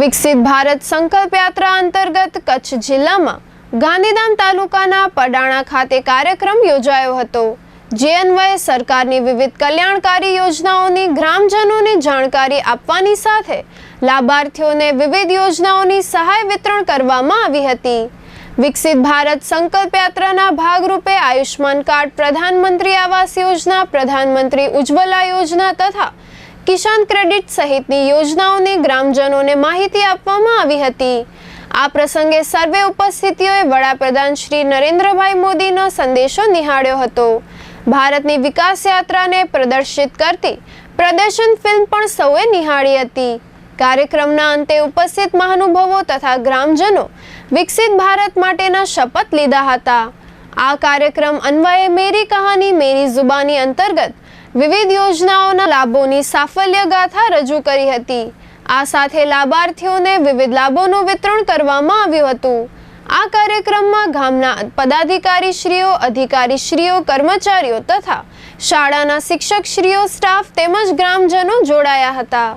વિકસિત ભારત સંકલ્પ યાત્રા અંતર્ગત કચ્છ જિલ્લામાં ગાંધીધામ તાલુકાના પડાણા ખાતે કાર્યક્રમ યોજાયો હતો. જે અન્વયે સરકારની વિવિધ કલ્યાણકારી યોજનાઓની ગ્રામજનોને જાણકારી આપવાની સાથે લાભાર્થીઓને વિવિધ યોજનાઓની સહાય વિતરણ કરવામાં આવી હતી. વિકસિત ભારત સંકલ્પ યાત્રાના ભાગરૂપે આયુષ્માન કાર્ડ પ્રધાનમંત્રી આવાસ યોજના, પ્રધાનમંત્રી ઉજ્જવલા યોજના તથા કિસાન ક્રેડિટ સહિતની યોજનાઓની ગ્રામજનોને માહિતી આપવામાં આવી હતી. આ પ્રસંગે સર્વે ઉપસ્થિતિઓએ વડાપ્રધાન શ્રી નરેન્દ્રભાઈ મોદીનો સંદેશો નિહાળ્યો હતો. ભારતની વિકાસ યાત્રાને પ્રદર્શિત કરતી પ્રદર્શન ફિલ્મ પણ સૌએ નિહાળી હતી. કાર્યક્રમના અંતે ઉપસ્થિત મહાનુભાવો તથા ગ્રામજનો વિકસિત ભારત માટેના શપથ લીધા હતા. આ કાર્યક્રમ અન્વયે મેરી કહાની, મેરી જુબાની અંતર્ગત વિવિધ યોજનાઓના લાભોની સાફલ્ય ગાથા રજૂ કરી હતી. આ સાથે લાભાર્થીઓને વિવિધ લાભોનું વિતરણ કરવામાં આવ્યું હતું. આ કાર્યક્રમમાં ગામના પદાધિકારીશ્રીઓ, અધિકારીશ્રીઓ, કર્મચારીઓ તથા શાળાના શિક્ષકશ્રીઓ, સ્ટાફ તેમજ ગ્રામજનો જોડાયા હતા.